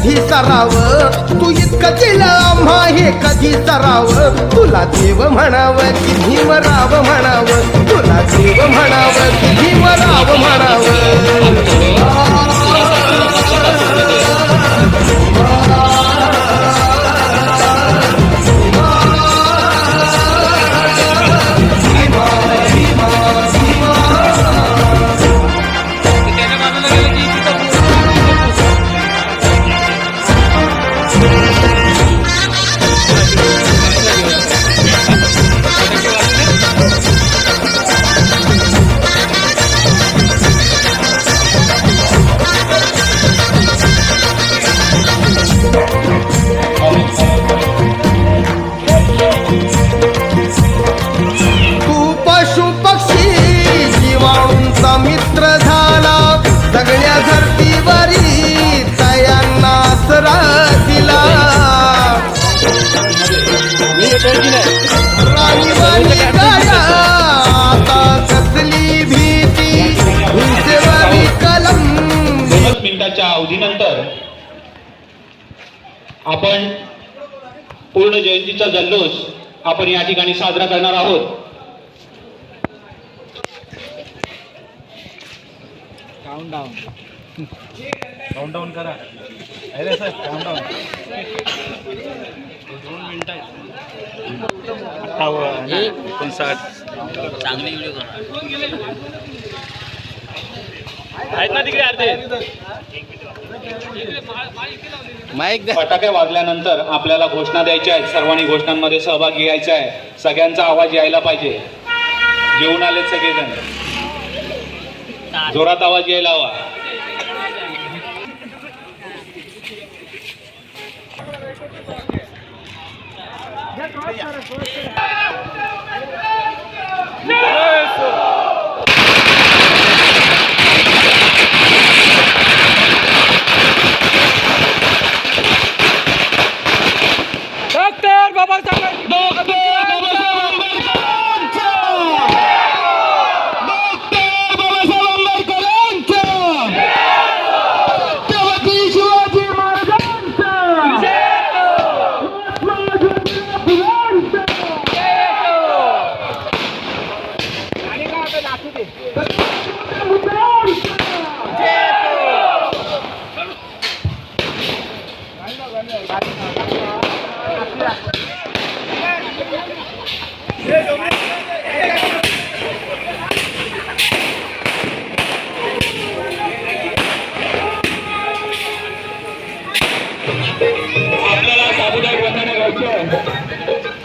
कधी सराव? तू इतकं केलं आम्हा हे कधी सराव? तुला देव म्हणावं की भीमराव म्हणावं. तुला देव म्हणावं की भीमराव म्हणावं. मिनिटाच्या अवधीनंतर आपण पूर्ण जयंतीचा जल्लोष आपण या ठिकाणी साजरा करणार आहोत. काउंट डाऊन काउंट डाऊन करा. अरे सर काउंट डाऊन दोन मिनिटं चांगली व्हिडिओ करा आहेत ना तिकडे अर्धे? फटाके वाजल्यानंतर आपल्याला घोषणा द्यायच्या आहेत. सर्वांनी घोषणांमध्ये सहभाग घ्यायचा आहे. सगळ्यांचा आवाज यायला पाहिजे. जेवून आलेत सगळेजण. जोरात आवाज यायला हवा. डॉक्टर बाबासाहेब आपल्याला सामुदायिक वंदना घ्यायचे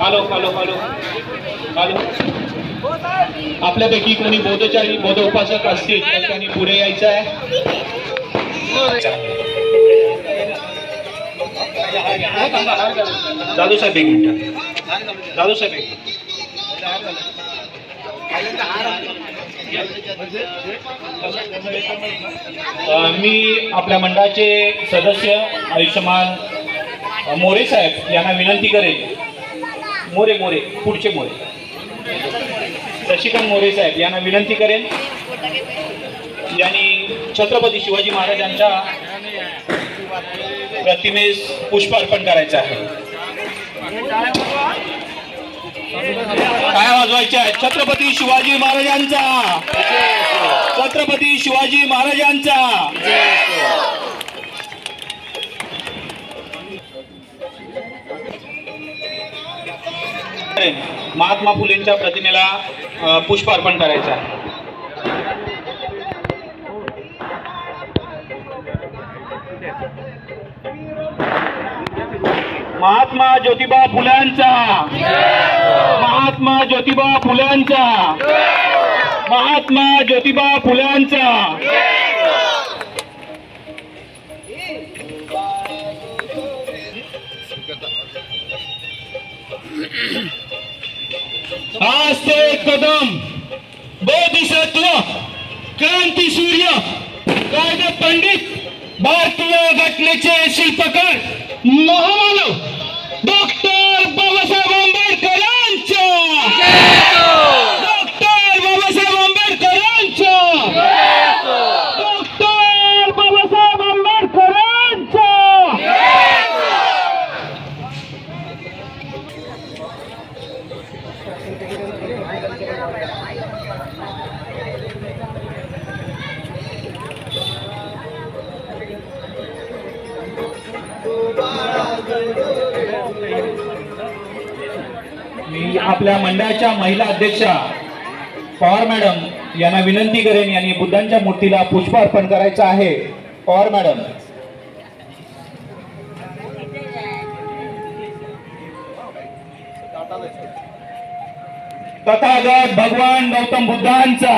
हॅलो हॅलो हॅलो हॅलो आपल्यापैकी कोणी बोधचारी बोध उपासक असतील तर त्यांनी पुढे यायचं आहे. दादू साहेब एक मिनिट. दादू साहेब एक मी आपल्या मंडळाचे सदस्य आयुष्यमान मोरे साहेब यांना विनंती करेन. मोरे मोरे पुढचे मोरे. शशिकांत मोरे साहेब यांना विनंती करेन. यांनी छत्रपती शिवाजी महाराजांच्या प्रतिमेस पुष्प अर्पण करायचं आहे. काय वाजवायचे आहे छत्रपती शिवाजी महाराजांचा. छत्रपती शिवाजी महाराजांचा. महात्मा फुलेंच्या प्रतिमेला पुष्प अर्पण करायचं आहे. महात्मा ज्योतिबा फुल्यांचा. महात्मा ज्योतिबा फुल्यांचा. महात्मा ज्योतिबा फुल्यांचा. आज ते कदम. बोधिसत्व क्रांती सूर्य. कायदे पंडित. भारतीय घटनेचे मॅडम यांना विनंती करेन यांनी बुद्धांच्या मूर्तीला पुष्प अर्पण करायचं आहे. और मॅडम. तथागत भगवान गौतम बुद्धांचा.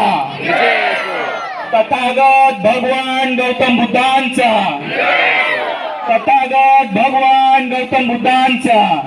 तथागत भगवान गौतम बुद्धांचा. तथागत भगवान गौतम बुद्धांचा.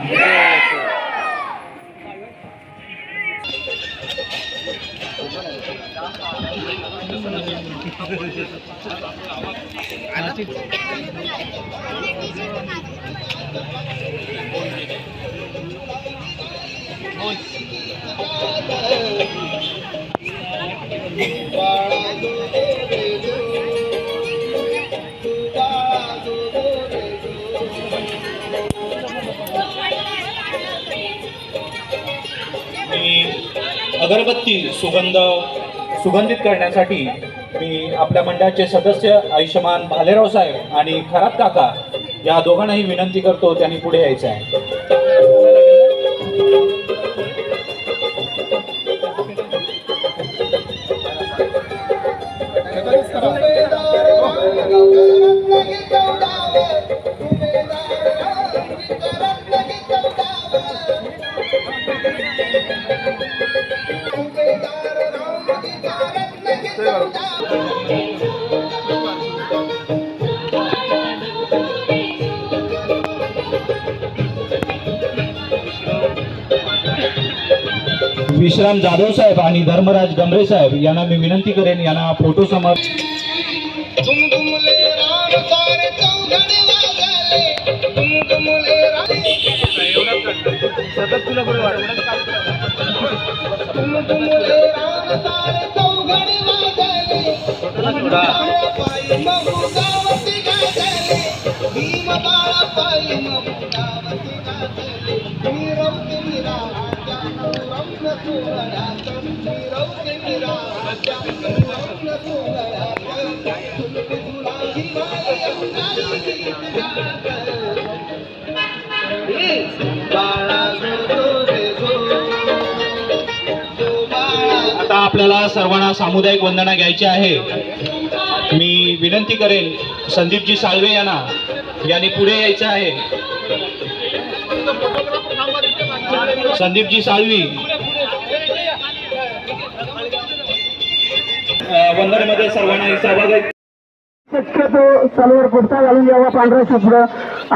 अगरबत्ती सुगंध सुगंधित करण्यासाठी मी आपल्या मंडळाचे सदस्य आयुष्यमान भालेराव साहेब आणि खरात काका या दोघांनाही विनंती करतो त्यांनी पुढे यायचं आहे. विश्राम जाधव साहेब आणि धर्मराज गमरे साहेब यांना मी विनंती करेन यांना फोटो समोर आता आपल्याला सर्वांना सामुदायिक वंदना घ्यायची आहे. मी विनंती करेन संदीपजी साळवे यांना यांनी पुढे यायचं आहे. संदीपजी साळवी. वंदनेमध्ये सर्वांना सहभागी शक्यतो सलवार कुर्ता घालून यावा पांढरा शुभ्र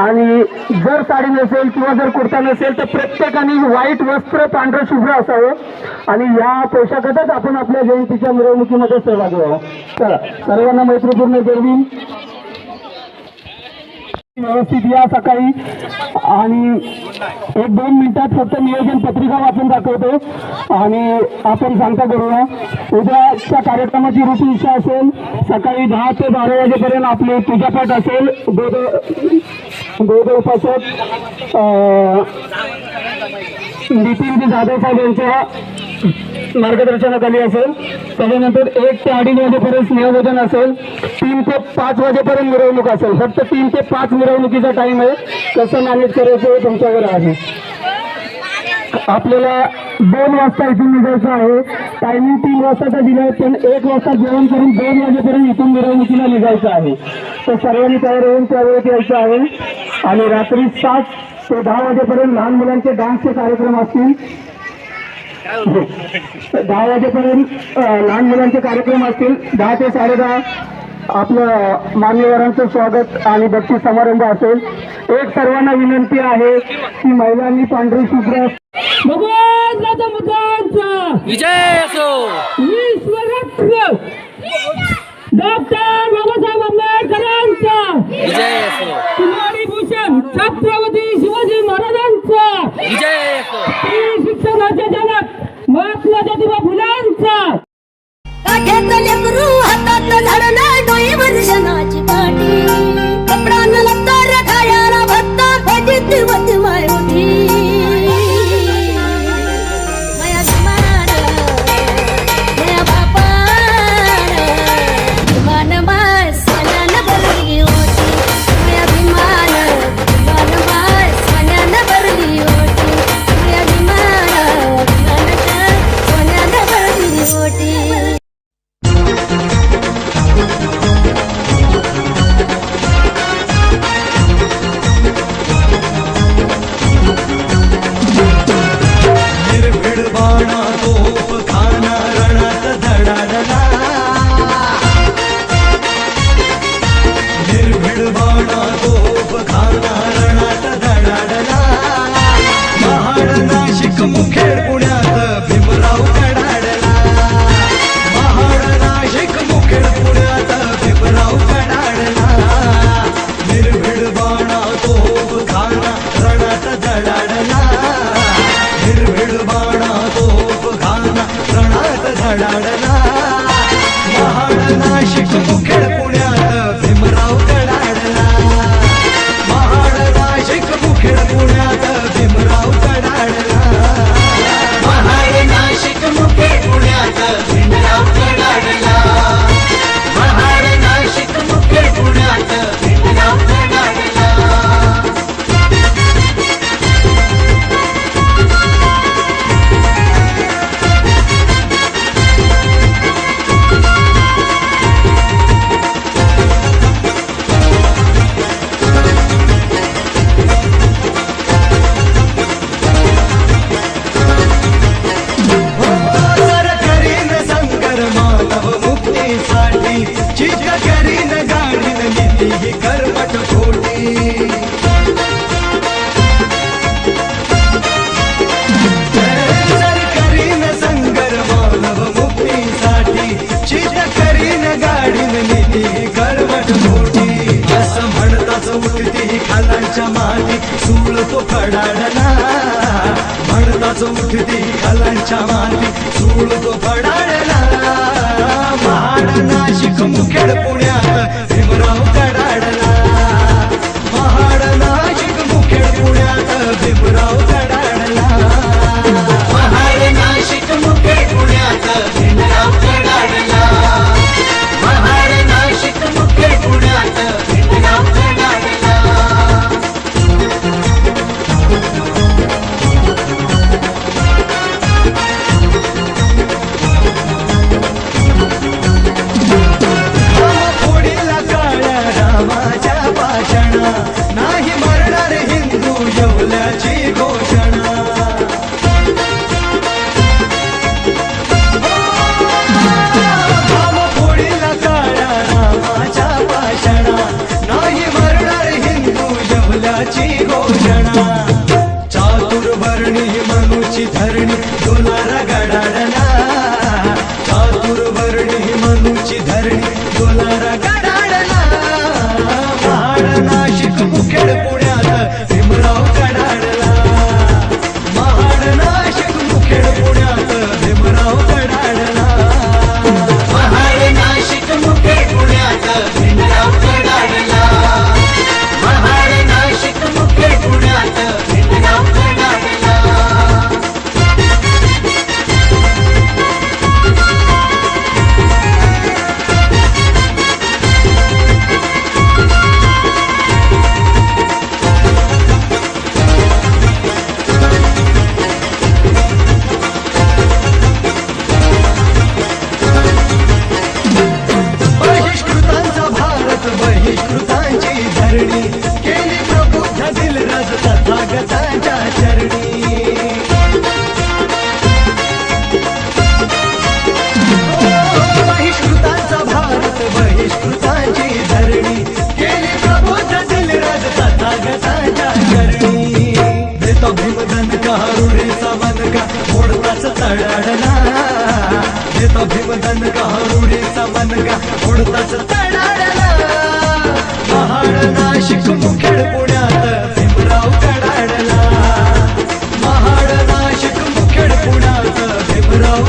आणि जर साडी नसेल किंवा जर कुर्ता नसेल तर प्रत्येकाने वाईट वस्त्र पांढरं शुभ्र असावं. आणि या पोशाखातच आपण आपल्या जयंतीच्या मिरवणुकीमध्ये सहभागी व्हावं. चला सर्वांना मैत्रीपूर्ण देवी व्यवस्थित या सकाळी. आणि एक दोन मिनिटात फक्त नियोजन पत्रिका वाचून दाखवतो. आणि आपण सांगता करूया उद्याच्या कार्यक्रमाची ऋतुदिशा असेल सकाळी दहा ते बारा वाजेपर्यंत आपले पूजापाठ असेल. बोध बोध उपासक नितीनजी जाधव साहेब यांच्या मार्गदर्शनाखाली असेल. त्याच्यानंतर एक ते अडीच वाजेपर्यंत स्नेहभोजन असेल. तीन ते पाच वाजेपर्यंत मिरवणूक असेल. फक्त तीन ते पाच मिरवणुकीचा टाइम आहे. कसं मॅनेज करायचं हे तुमच्याकडे आहे. आपल्याला दोन वाजता इथून निघायचं आहे. टायमिंग तीन वाजताचा दिला आहे पण एक वाजता जेवण करून दोन वाजेपर्यंत इथून मिरवणुकीला निघायचं आहे. तर सर्वांनी तयार होऊन त्यावेळेत यायचं आहे. आणि रात्री सात ते दहा वाजेपर्यंत लहान मुलांचे डान्सचे कार्यक्रम असतील. दहा वाजेपर्यंत लहान मुलांचे कार्यक्रम असतील. दहा ते साडे दहा आपलं मान्यवरांचं स्वागत आणि बक्षीस समारंभ असेल. एक सर्वांना विनंती आहे की महिलांनी पांढरी शुभ्र विजय असो. डॉक्टर बाबासाहेब आंबेडकरांचा विजय कुमारी भूषण छत्रपती शिवाजी महाराजांचा विजय राष्ट्रराज्य जनक महात्मा ज्योतिबा फुलांचा. काठ्यात लेकरू हातात झाडला डोई वर्षणाची पाठी का बनका हरुरीचा बनका मोडताच तडाडला येतो भीम दनका सावन का मोडताच तडाडला महाड नाशिक मुखेड पुण्यात भीमराव कडाडला महाड नाशिक मुखेड पुण्यात भीमराव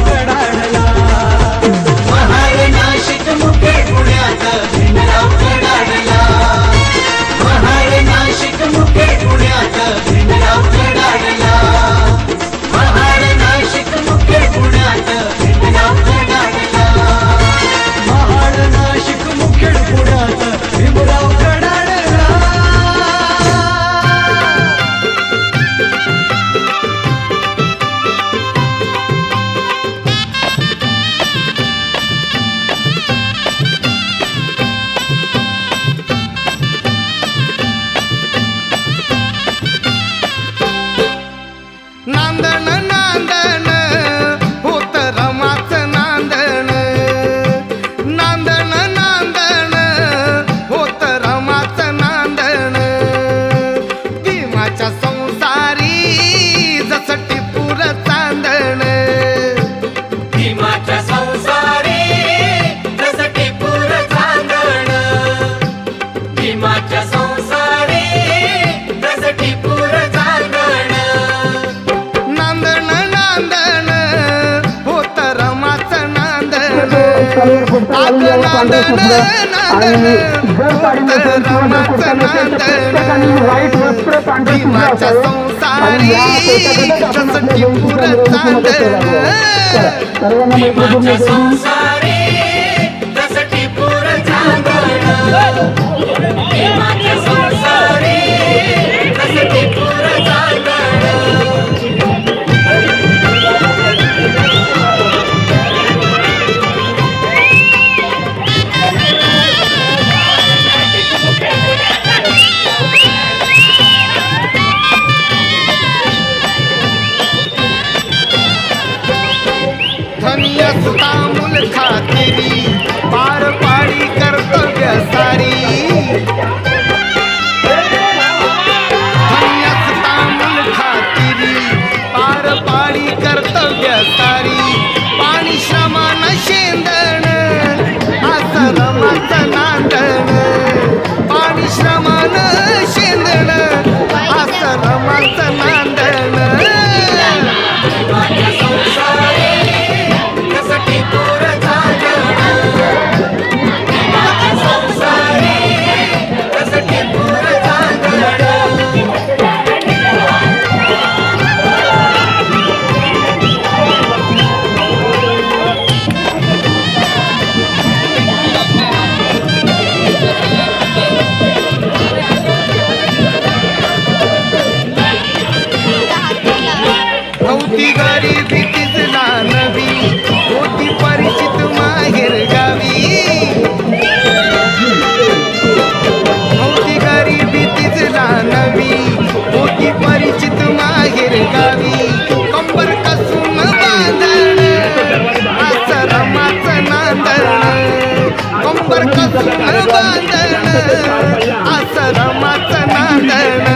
आणि जर साडी नसेल किंवा जर कुर्ता नसेल तर प्रत्येकाने व्हाईट वस्त्र पांढरे सुद्धा असावे आणि या पोशाखातच आपण आपल्या जयंती संग्रहाची मदत करावी सर्वांना मैत्रीपूर्ण जयंती Hey! होती गरिबी तिथला नवी होती परिचित माहेर गावी. होती गरिबी तिथला नवी होती परिचित माहेर गावी. कंबर कसून बांधण आश्रमाचं नांदण. कंबर कसून बांधण आश्रमाचं नांदण.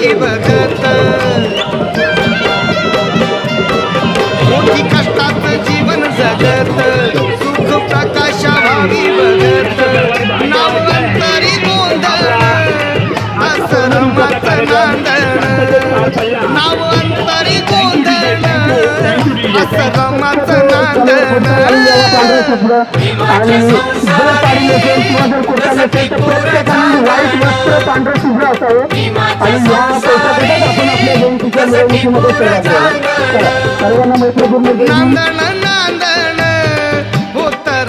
प्रकाशा भावी बघत. होती कष्टात जीवन जगत. सुख प्रकाशा भावी बघत नावंतरी गोंधळ गोंधळ मत नांदण नावंतरी गोंधळ आश्रमात आणि जर साडी नसेल किंवा जर कुर्ता नसेल तर प्रत्येकाने व्हाईट वस्त्र पांढरं शुभ्र असावं आणि या आपण आपल्या जयंतीच्या मिरवणुकीमध्ये सर्वांना मैत्रीपूर्ण